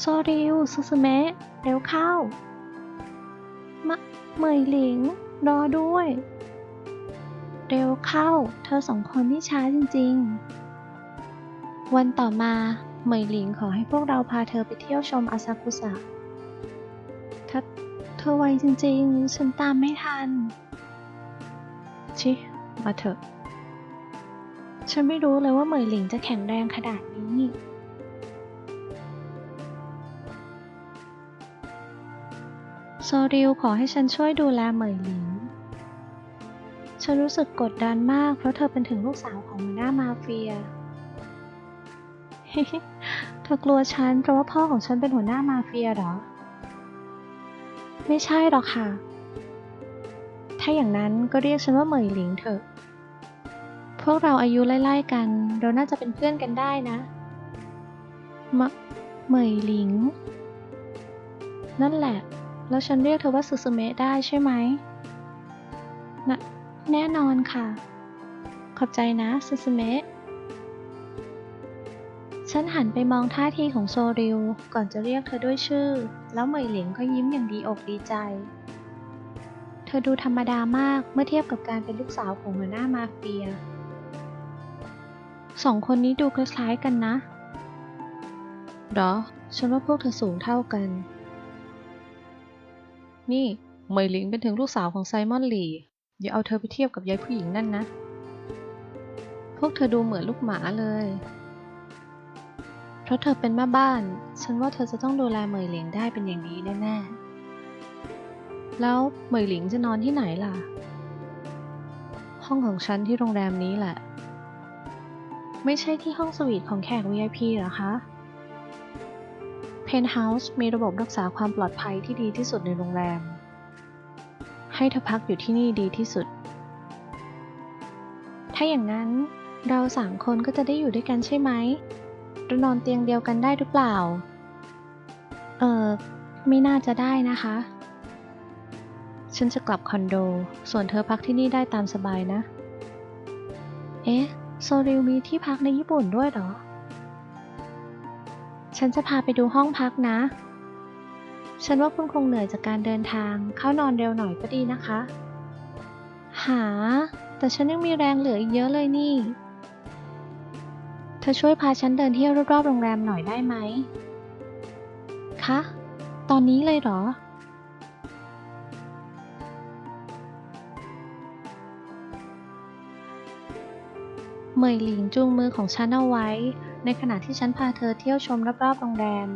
โซริวซูซูเมะเร็วเข้า มะเหมยหลิง รอด้วย เร็วเข้า เธอสองคนนี่ช้าจริงๆ วันต่อมาเหมยหลิงขอให้พวกเราพาเธอไปเที่ยวชมอาซากุสะเธอเธอไวจริงๆ ฉันตามไม่ทัน ชิ มาเถอะ ฉันไม่รู้เลยว่าเหมยหลิงจะแข็งแรงขนาดนี้ โซริวขอให้ฉันช่วยดูแลเหมยหลิง ฉันรู้สึกกดดันมากเพราะเธอเป็นถึงลูกสาวของหัวหน้ามาเฟีย เธอกลัวฉันเพราะว่าพ่อของฉันเป็นหัวหน้ามาเฟียเหรอ ไม่ใช่หรอกค่ะ ถ้าอย่างนั้นก็เรียกฉันว่าเหมยหลิงเถอะ พวกเราอายุไล่ๆกัน เราน่าจะเป็นเพื่อนกันได้นะมะเหมยหลิง นั่นแหละ แล้วฉันเรียกเธอว่าซูซูเมะได้ใช่ไหมนะแน่นอนค่ะ ขอบใจนะซูซูเมะ ฉันหันไปมองท่าทีของโซริว ก่อนจะเรียกเธอด้วยชื่อ แล้วเหมยหลิงก็ยิ้มอย่างดีอกดีใจ เธอดูธรรมดามากเมื่อเทียบกับการเป็นลูกสาวของหัวหน้ามาเฟีย สองคนนี้ดูคล้ายๆกันนะหรอ ฉันว่าพวกเธอสูงเท่ากัน นี่เหมยหลิงเป็นถึงลูกสาวของไซมอนหลีอย่าเอาเธอไปเทียบกับยายผู้หญิงนั่นนะ พวกเธอดูเหมือนลูกหมาเลย เพราะเธอเป็นแม่บ้าน ฉันว่าเธอจะต้องดูแลเหมยหลิงได้เป็นอย่างดีแน่ๆ แล้วเหมยหลิงจะนอนที่ไหนล่ะ ห้องของฉันที่โรงแรมนี้แหละ ไม่ใช่ที่ห้องสวีทของแขก VIP หรอคะ นท์เฮาส์มีระบบรักษาความปลอดภัยที่ดีที่สุดในโรงแรม ให้เธอพักอยู่ที่นี่ดีที่สุด ถ้าอย่างนั้นเราสามคนก็จะได้อยู่ด้วยกันใช่ไหมเรานอนเตียงเดียวกันได้หรือเปล่า เออไม่น่าจะได้นะคะ ฉันจะกลับคอนโด ส่วนเธอพักที่นี่ได้ตามสบายนะ เอ๊ะ โซริวมีที่พักในญี่ปุ่นด้วยเหรอ ฉันจะพาไปดูห้องพักนะ ฉันว่าคุณคงเหนื่อยจากการเดินทาง เข้านอนเร็วหน่อยก็ดีนะคะ หา แต่ฉันยังมีแรงเหลืออีกเยอะเลยนี่ เธอช่วยพาฉันเดินเที่ยวรอบๆโรงแรมหน่อยได้ไหม คะ ตอนนี้เลยเหรอเหมยหลิงจูงมือของฉันเอาไว้ ในขณะที่ฉันพาเธอเที่ยวชมรอบๆโรงแรม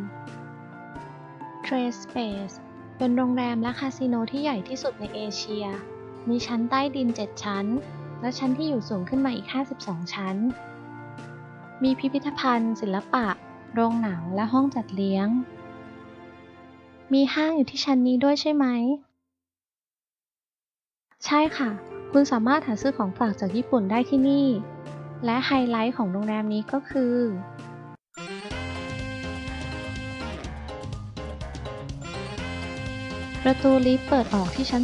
Trade Space เป็นโรงแรมและคาสิโนที่ใหญ่ที่สุดในเอเชีย มีชั้นใต้ดิน 7 ชั้น และชั้นที่อยู่สูงขึ้นมาอีก 52 ชั้น มีพิพิธภัณฑ์ ศิลปะ โรงหนัง และห้องจัดเลี้ยง มีห้างอยู่ที่ชั้นนี้ด้วยใช่ไหม ใช่ค่ะ คุณสามารถหาซื้อของฝากจากญี่ปุ่นได้ที่นี่ และไฮไลท์ของโรงแรมนี้ก็คือ ประตูลิฟต์เปิดออกที่ชั้น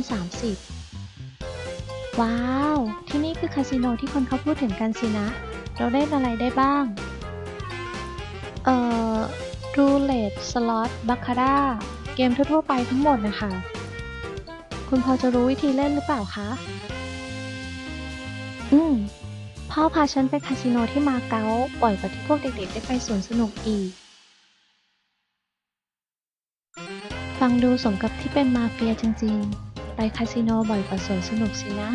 30 ว้าว ที่นี่คือคาสิโนที่คนเขาพูดถึงกันสินะ เราเล่นอะไรได้บ้าง เอ่อ รูเล็ตสล็อตบัคคาร่า เกมทั่วๆไปทั้งหมดนะคะ คุณพอจะรู้วิธีเล่นหรือเปล่าคะ อืม พ่อพาฉันไปคาสิโนที่มาเก๊าบ่อยกว่าที่พวกเด็กๆได้ไปสวนสนุกอีก ฟังดูสมกับที่เป็นมาเฟียจริงๆ ไปคาสิโนบ่อยกว่าสวนสนุกสินะ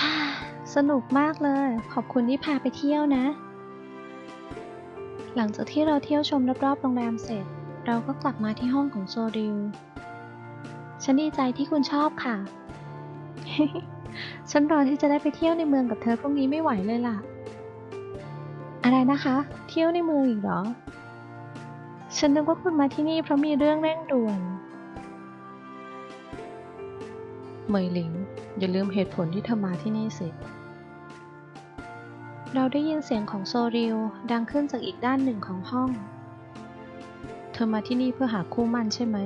ฮ่าสนุกมากเลย ขอบคุณที่พาไปเที่ยวนะ หลังจากที่เราเที่ยวชมรอบๆโรงแรมเสร็จ เราก็กลับมาที่ห้องของโซริว ฉันดีใจที่คุณชอบค่ะ ฉันรอที่จะได้ไปเที่ยวในเมืองกับเธอพรุ่งนี้ไม่ไหวเลยล่ะ อะไรนะคะ เที่ยวในเมืองอีกเหรอ ฉันนึกว่าคุณมาที่นี่เพราะมีเรื่องเร่งด่วน เหมยหลิง อย่าลืมเหตุผลที่เธอมาที่นี่สิ เราได้ยินเสียงของโซริวดังขึ้นจากอีกด้านหนึ่งของห้อง เธอมาที่นี่เพื่อหาคู่มั่นใช่ไหม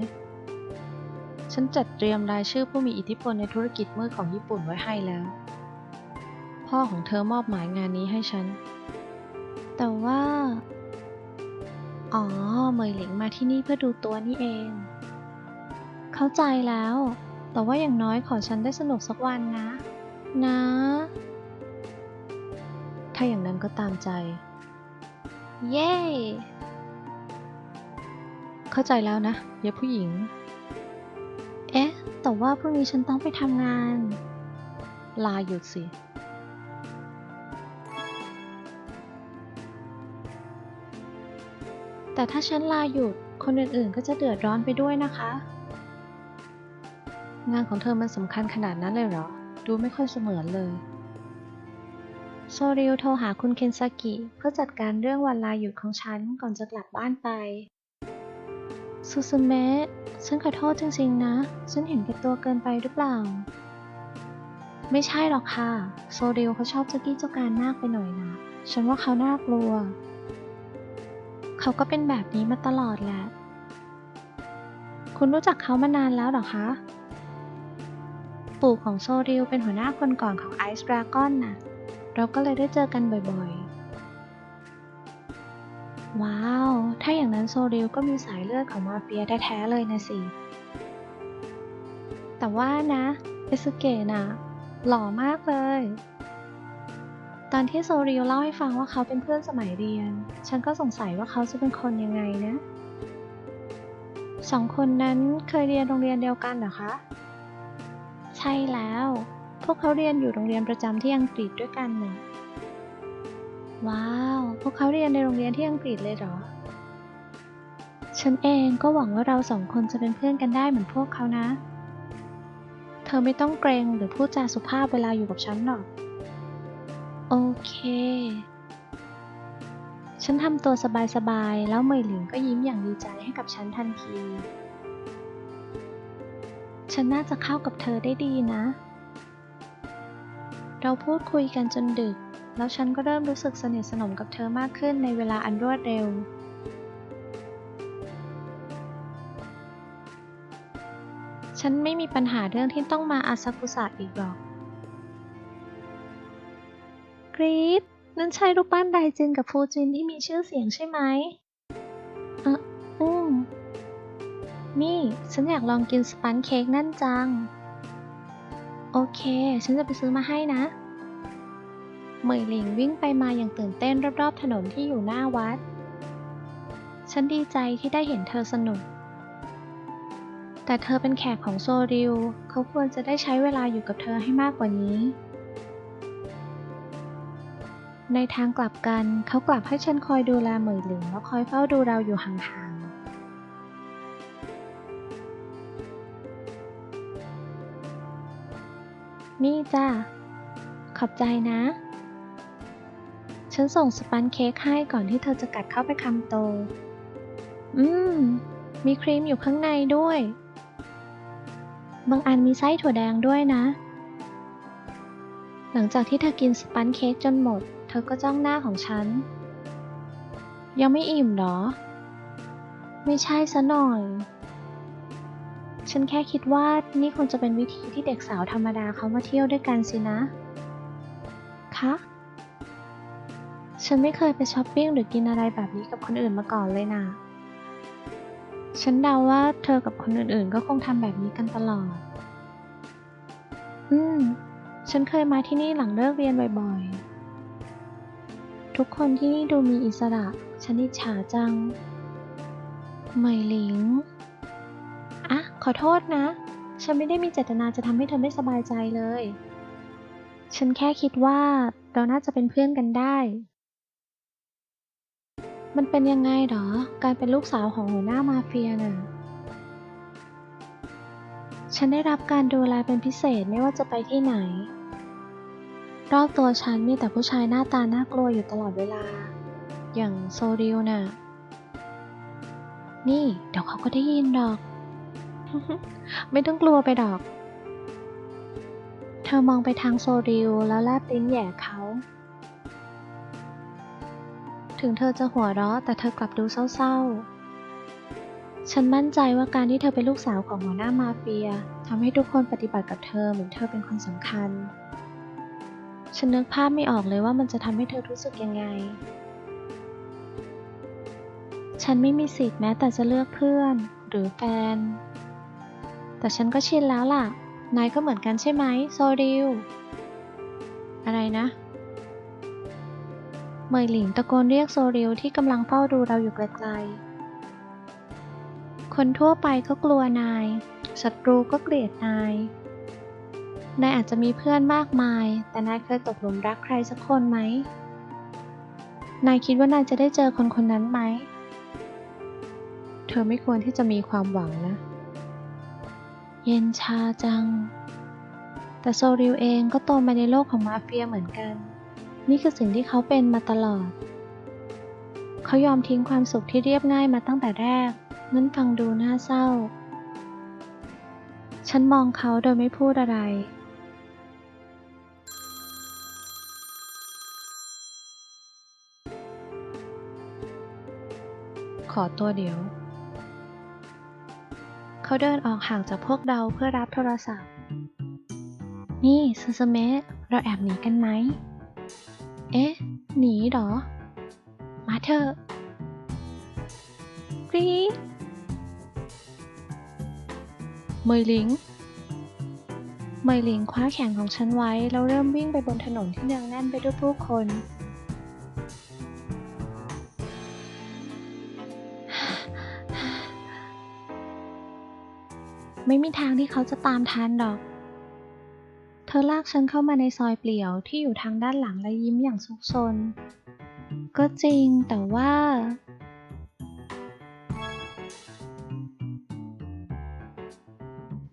ฉันจัดเตรียมรายชื่อผู้มีอิทธิพลในธุรกิจมืดของญี่ปุ่นไว้ให้แล้ว พ่อของเธอมอบหมายงานนี้ให้ฉัน แต่ว่า อ๋อ เมยหลิงมาที่นี่เพื่อดูตัวนี่เอง เข้าใจแล้ว แต่ว่าอย่างน้อยขอฉันได้สนุกสักวันนะ นะ ถ้าอย่างนั้นก็ตามใจ เย้ เข้าใจแล้วนะเยาผู้หญิง แต่ว่าพรุ่งนี้ฉันต้องไปทำงาน ลาหยุดสิ แต่ถ้าฉันลาหยุด คนอื่นๆ ก็จะเดือดร้อนไปด้วยนะคะ งานของเธอมันสำคัญขนาดนั้นเลยเหรอ ดูไม่ค่อยเสมือนเลย โซริวโทรหาคุณเคนซากิ เพื่อจัดการเรื่องวันลาหยุดของฉันก่อนจะกลับบ้านไป ซูซูเมะฉันขอโทษจริงๆนะ ฉันเห็นแก่ตัวเกินไปหรือเปล่า ไม่ใช่หรอกค่ะ โซริวเขาชอบเจ้ากี้เจ้าการมากไปหน่อยนะ ฉันว่าเขาน่ากลัว เขาก็เป็นแบบนี้มาตลอดแหละ คุณรู้จักเขามานานแล้วหรอคะ ปู่ของโซริวเป็นหัวหน้าคนก่อนของไอซ์ดราก้อนน่ะ เราก็เลยได้เจอกันบ่อยๆ ว้าว ถ้าอย่างนั้นโซริวก็มีสายเลือดของมาเฟียแท้ๆเลยนะสิ แต่ว่านะเอสเกะน่ะ หล่อมากเลย ตอนที่โซริวเล่าให้ฟังว่าเขาเป็นเพื่อนสมัยเรียน ฉันก็สงสัยว่าเขาจะเป็นคนยังไงนะ สองคนนั้นเคยเรียนโรงเรียนเดียวกันเหรอคะ ใช่แล้ว พวกเขาเรียนอยู่โรงเรียนประจำที่อังกฤษด้วยกันน่ะ ว้าว พวกเขาเรียนในโรงเรียนที่อังกฤษเลยเหรอ ฉันเองก็หวังว่าเราสองคนจะเป็นเพื่อนกันได้เหมือนพวกเขานะ เธอไม่ต้องเกรงหรือพูดจาสุภาพเวลาอยู่กับฉันหรอก โอเค ฉันทำตัวสบายๆ แล้วเมยหลิงก็ยิ้มอย่างดีใจให้กับฉันทันที ฉันน่าจะเข้ากับเธอได้ดีนะ เราพูดคุยกันจนดึก แล้วฉันก็เริ่มรู้สึกสนิทสนมกับเธอมากขึ้นในเวลาอันรวดเร็ว ฉันไม่มีปัญหาเรื่องที่ต้องมาอาซากุสะอีกหรอก กรีดนั่นใช่รูปปั้นไดจินกับฟูจินที่มีชื่อเสียงใช่ไหมเอออืมนี่ ฉันอยากลองกินสปันเค้กนั่นจัง โอเค ฉันจะไปซื้อมาให้นะ เหมยหลิงวิ่งไปมาอย่างตื่นเต้นรอบๆถนนที่อยู่หน้าวัด ฉันดีใจที่ได้เห็นเธอสนุก แต่เธอเป็นแขกของโซริว เขาควรจะได้ใช้เวลาอยู่กับเธอให้มากกว่านี้ ในทางกลับกันเขากลับให้ฉันคอยดูแลเหมยหลิงแล้วคอยเฝ้าดูเราอยู่ห่างๆนี่จ้า ขอบใจนะ ฉันส่งสปันเค้กให้ก่อนที่เธอจะกัดเข้าไปคำโต อืม มีครีมอยู่ข้างในด้วย บางอันมีไส้ถั่วแดงด้วยนะ หลังจากที่เธอกินสปันเค้กจนหมด เธอก็จ้องหน้าของฉัน ยังไม่อิ่มเหรอ ไม่ใช่ซะหน่อย ฉันแค่คิดว่านี่คงจะเป็นวิธีที่เด็กสาวธรรมดาเขามาเที่ยวด้วยกันสินะ คะ ฉันไม่เคยไปช้อปปิ้งหรือกินอะไรแบบนี้กับคนอื่นมาก่อนเลยนะฉันเดาว่าเธอกับคนอื่นๆ ก็คงทำแบบนี้กันตลอด อืม ฉันเคยมาที่นี่หลังเลิกเรียนบ่อยๆ ทุกคนที่นี่ดูมีอิสระ ฉันอิจฉาจังเหมยหลิง อะ ขอโทษนะ ฉันไม่ได้มีเจตนาจะทำให้เธอไม่สบายใจเลย ฉันแค่คิดว่าเราน่าจะเป็นเพื่อนกันได้ มันเป็นยังไงหรอ การเป็นลูกสาวของหัวหน้ามาเฟียน่ะ ฉันได้รับการดูแลเป็นพิเศษไม่ว่าจะไปที่ไหน รอบตัวฉันมีแต่ผู้ชายหน้าตาน่ากลัวอยู่ตลอดเวลา อย่างโซริวน่ะ นี่ เดี๋ยวเขาก็ได้ยินดอก ไม่ต้องกลัวไปดอก เธอมองไปทางโซริวแล้วแลบลิ้นแย่เขา ถึงเธอจะหัวเราะแต่เธอกลับดูเศร้าๆ ฉันมั่นใจว่าการที่เธอเป็นลูกสาวของหัวหน้ามาเฟียทำให้ทุกคนปฏิบัติกับเธอเหมือนเธอเป็นคนสำคัญ ฉันนึกภาพไม่ออกเลยว่ามันจะทำให้เธอรู้สึกยังไง ฉันไม่มีสิทธิ์แม้แต่จะเลือกเพื่อนหรือแฟน แต่ฉันก็ชินแล้วล่ะ นายก็เหมือนกันใช่ไหมโซริว อะไรนะ เหมยหลิงตะโกนเรียกโซริวที่กำลังเฝ้าดูเราอยู่ไกลๆ คนทั่วไปก็กลัวนาย ศัตรูก็เกลียดนาย นายอาจจะมีเพื่อนมากมาย แต่นายเคยตกหลุมรักใครสักคนไหม นายคิดว่านายจะได้เจอคนคนนั้นไหม เธอไม่ควรที่จะมีความหวังนะ เย็นชาจัง แต่โซริวเองก็โตมาในโลกของมาเฟียเหมือนกัน นี่คือสิ่งที่เขาเป็นมาตลอด เขายอมทิ้งความสุขที่เรียบง่ายมาตั้งแต่แรกนั่นฟังดูน่าเศร้า ฉันมองเขาโดยไม่พูดอะไร ขอตัวเดี๋ยว เขาเดินออกห่างจากพวกเราเพื่อรับโทรศัพท์ นี่ซูซูเมะเราแอบหนีกันไหม เอ๊ะ หนีหรอ มาเถอะกรีดเมยลิงเมยลิงคว้าแขนของฉันไว้ แล้วเริ่มวิ่งไปบนถนนที่เนืองแน่นไปด้วยผู้คน ไม่มีทางที่เขาจะตามทันดอก เธอลากฉันเข้ามาในซอยเปลี่ยวที่อยู่ทางด้านหลังและยิ้มอย่างซุกซน ก็จริงแต่ว่า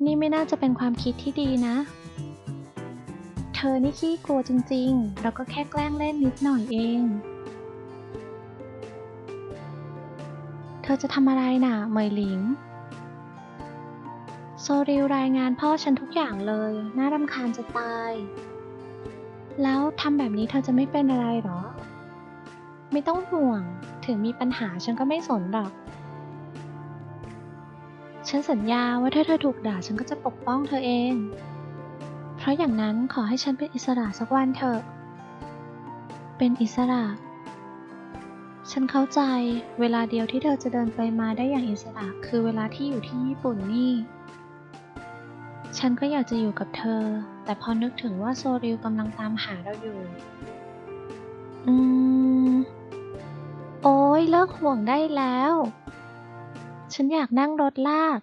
นี่ไม่น่าจะเป็นความคิดที่ดีนะ เธอนี่ขี้กลัวจริงๆ เราก็แค่แกล้งเล่นนิดหน่อยเอง เธอจะทำอะไรน่ะเมยหลิง โซริวรายงานพ่อฉันทุกอย่างเลย น่ารำคาญจะตาย แล้วทำแบบนี้เธอจะไม่เป็นอะไรหรอ ไม่ต้องห่วง ถึงมีปัญหาฉันก็ไม่สนหรอก ฉันสัญญาว่าถ้าเธอถูกด่าฉันก็จะปกป้องเธอเอง เพราะอย่างนั้นขอให้ฉันเป็นอิสระสักวันเถอะ เป็นอิสระ ฉันเข้าใจ เวลาเดียวที่เธอจะเดินไปมาได้อย่างอิสระ คือเวลาที่อยู่ที่ญี่ปุ่นนี่ ฉันก็อยากจะอยู่กับเธอ แต่พอนึกถึงว่าโซริวกำลังตามหาเราอยู่ อืม โอ้ยเลิกห่วงได้แล้ว ฉันอยากนั่งรถลาก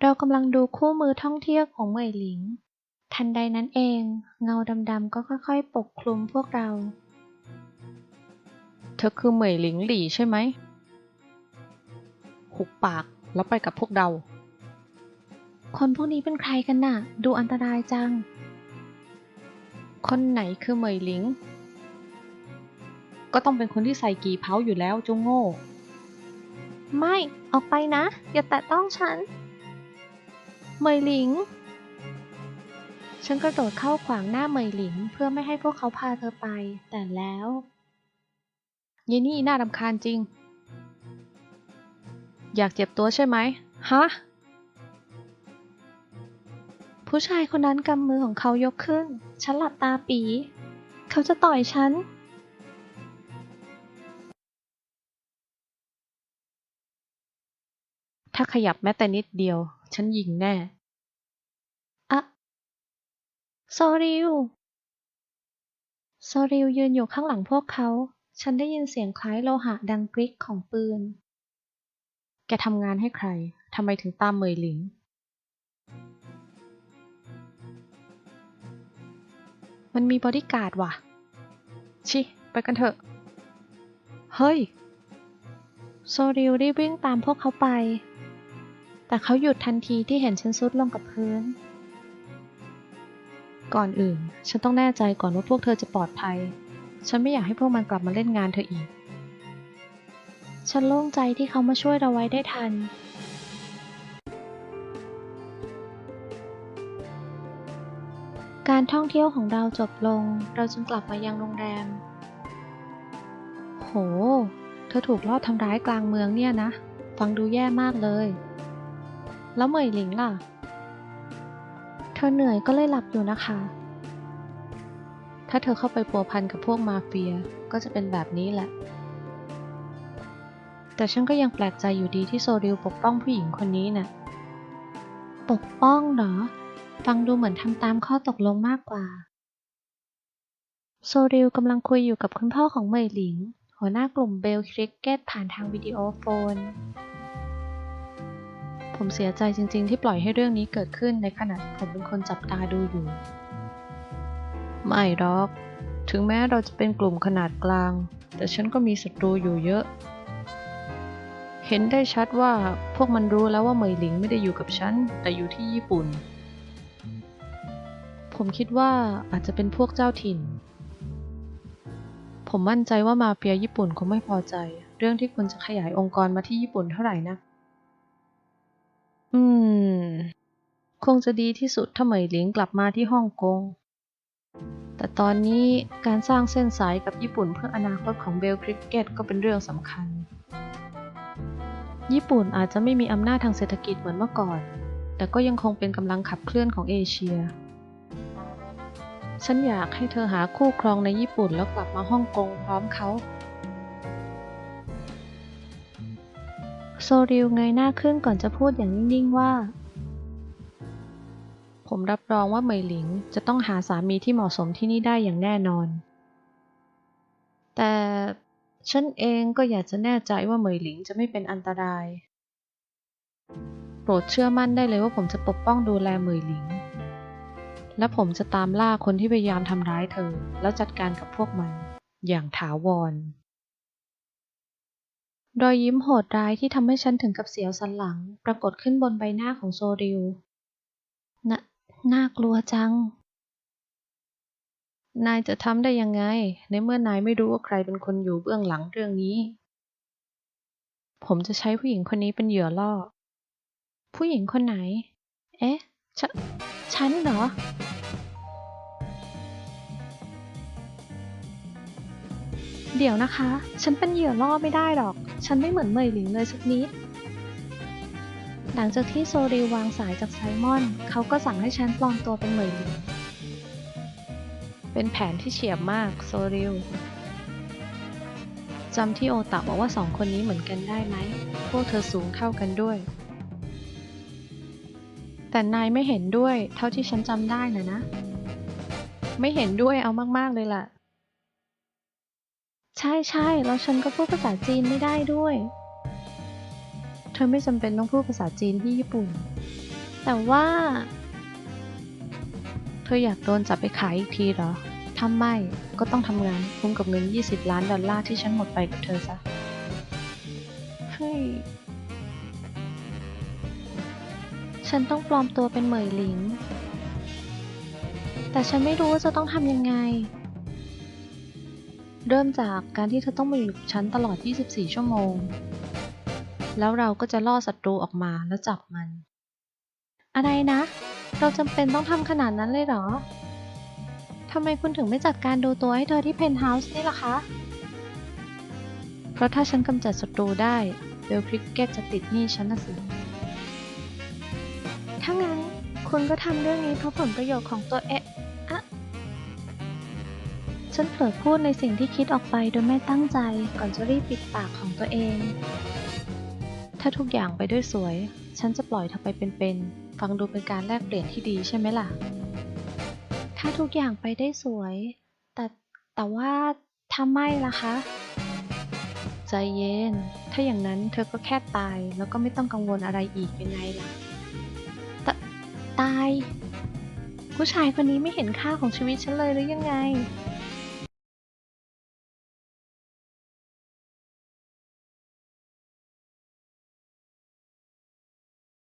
เรากำลังดูคู่มือท่องเที่ยวของเหมยหลิง ทันใดนั้นเอง เงาดำๆก็ค่อยๆ ปกคลุมพวกเรา เธอคือเหมยหลิงหลี่ใช่ไหม หุบปากแล้วไปกับพวกเรา คนพวกนี้เป็นใครกันน่ะ ดูอันตรายจัง คนไหนคือเหมยหลิง ก็ต้องเป็นคนที่ใส่กี่เผาอยู่แล้วเจงโง่ ไม่ออกไปนะ อย่าแตะต้องฉัน เหมยหลิง ฉันกระโดดเข้าขวางหน้าเหมยหลิง เพื่อไม่ให้พวกเขาพาเธอไป แต่แล้วเยนี่น่ารำคาญจริง อยากเจ็บตัวใช่ไหมฮะ ผู้ชายคนนั้นกำมือของเขายกขึ้น ฉันหลับตาปี เขาจะต่อยฉันถ้าขยับแม้แต่นิดเดียว ฉันยิงแน่ อะโซริวโซริวยืนอยู่ข้างหลังพวกเขา ฉันได้ยินเสียงคล้ายโลหะดังกริกของปืน แกทำงานให้ใคร ทำไมถึงตามเมยหลิง มันมีบอดี้การ์ดว่ะ ชิ ไปกันเถอะ เฮ้ย โซริวรีบวิ่งตามพวกเขาไป แต่เขาหยุดทันทีที่เห็นฉันซุดลงกับพื้น ก่อนอื่น ฉันต้องแน่ใจก่อนว่าพวกเธอจะปลอดภัย ฉันไม่อยากให้พวกมันกลับมาเล่นงานเธออีก ฉันโล่งใจที่เขามาช่วยเราไว้ได้ทัน การท่องเที่ยวของเราจบลง เราจึงกลับมายังโรงแรม โห เธอถูกลอบทำร้ายกลางเมืองเนี่ยนะ ฟังดูแย่มากเลย แล้วเหมยหลิงล่ะ เธอเหนื่อยก็เลยหลับอยู่นะคะ ถ้าเธอเข้าไปปัวพันกับพวกมาเฟีย ก็จะเป็นแบบนี้แหละ แต่ฉันก็ยังแปลกใจอยู่ดีที่โซริลปกป้องผู้หญิงคนนี้น่ะ ปกป้องเหรอ ฟังดูเหมือนทำตามข้อตกลงมากกว่า โซริลกำลังคุยอยู่กับคุณพ่อของเมยหลิง หัวหน้ากลุ่มเบลคริกเก็ตผ่านทางวิดีโอโฟน ผมเสียใจจริง ๆ ที่ปล่อยให้เรื่องนี้เกิดขึ้นในขณะที่ผมเป็นคนจับตาดูอยู่ ไม่หรอก ถึงแม้เราจะเป็นกลุ่มขนาดกลาง แต่ฉันก็มีศัตรูอยู่เยอะ เห็นได้ชัดว่าพวกมันรู้แล้วว่าเมยหลิงไม่ได้อยู่กับฉัน แต่อยู่ที่ญี่ปุ่น ผมคิดว่าอาจจะเป็นพวกเจ้าถิ่น ผมมั่นใจว่ามาเฟียญี่ปุ่นคงไม่พอใจ เรื่องที่คุณจะขยายองค์กรมาที่ญี่ปุ่นเท่าไหร่นะ อืม คงจะดีที่สุดถ้าเหมยหลิงกลับมาที่ฮ่องกง แต่ตอนนี้การสร้างเส้นสายกับญี่ปุ่นเพื่ออนาคตของเบลคริกเก็ตก็เป็นเรื่องสำคัญ ญี่ปุ่นอาจจะไม่มีอำนาจทางเศรษฐกิจเหมือนเมื่อก่อน แต่ก็ยังคงเป็นกำลังขับเคลื่อนของเอเชีย ฉันอยากให้เธอหาคู่ครองในญี่ปุ่นแล้วกลับมาฮ่องกงพร้อมเขา โซริลเงยหน้าขึ้นก่อนจะพูดอย่างนิ่งๆว่า ผมรับรองว่าเหมยหลิงจะต้องหาสามีที่เหมาะสมที่นี่ได้อย่างแน่นอน แต่ฉันเองก็อยากจะแน่ใจว่าเหมยหลิงจะไม่เป็นอันตราย โปรดเชื่อมั่นได้เลยว่าผมจะปกป้องดูแลเหมยหลิง และผมจะตามล่าคนที่พยายามทำร้ายเธอ แล้วจัดการกับพวกมัน อย่างถาวร รอยยิ้มโหดร้ายที่ทำให้ฉันถึงกับเสียวสันหลัง ปรากฏขึ้นบนใบหน้าของโซริลน่ะน่ากลัวจัง นายจะทำได้ยังไง ในเมื่อนายไม่รู้ว่าใครเป็นคนอยู่เบื้องหลังเรื่องนี้ ผมจะใช้ผู้หญิงคนนี้เป็นเหยื่อล่อ ผู้หญิงคนไหน เอ๊ะฉน ฉันเหรอ เดี๋ยวนะคะ ฉันเป็นเหยื่อล่อไม่ได้หรอก ฉันไม่เหมือนเหมยหลิงเลยสักนิด หลังจากที่โซริวางสายจากไซมอน เขาก็สั่งให้ฉันปลอมตัวเป็นเหมยหลิง เป็นแผนที่เฉียบมากโซริลจำที่โอตะบอกว่าสองคนนี้เหมือนกันได้ไหม พวกเธอสูงเท่ากันด้วย แต่นายไม่เห็นด้วย เท่าที่ฉันจำได้นะนะ ไม่เห็นด้วยเอามาก ๆ เลยล่ะ ใช่ใช่แล้วฉันก็พูดภาษาจีนไม่ได้ด้วย เธอไม่จำเป็นต้องพูดภาษาจีนที่ญี่ปุ่น แต่ว่า เธออยากโดนจับไปขายอีกทีเหรอ ถ้าไม่ก็ต้องทำงานคุ้มกับเงิน 20 ล้านดอลลาร์ที่ฉันหมดไปกับเธอซะ เฮ้ย ฉันต้องปลอมตัวเป็นเหมยหลิง แต่ฉันไม่รู้ว่าจะต้องทำยังไง เริ่มจากการที่เธอต้องมาอยู่กับฉันตลอด 24 ชั่วโมง แล้วเราก็จะล่อศัตรูออกมาแล้วจับมัน อะไรนะ เราจำเป็นต้องทำขนาดนั้นเลยเหรอทำไมคุณถึงไม่จัดการดูตัวให้เธอที่เพนท์เฮาส์นี่ล่ะคะ เพราะถ้าฉันกำจัดศัตรูได้เบลคริกเก็ตจะติดหนี้ฉันนะสิ ถ้างั้นคุณก็ทำเรื่องนี้เพราะผลประโยชน์ของตัวเอะอะฉันเผลอพูดในสิ่งที่คิดออกไปโดยไม่ตั้งใจก่อนจะรีบปิดปากของตัวเอง ถ้าทุกอย่างไปด้วยสวย ฉันจะปล่อยเธอไปเป็นๆ ฟังดูเป็นการแลกเปลี่ยนที่ดีใช่ไหมล่ะ ถ้าทุกอย่างไปได้สวย แต่แต่ว่าถ้าไม่ล่ะคะ ใจเย็น ถ้าอย่างนั้นเธอก็แค่ตายแล้วก็ไม่ต้องกังวลอะไรอีกยังไงล่ะ ตาย ผู้ชายคนนี้ไม่เห็นค่าของชีวิตฉันเลยหรือยังไง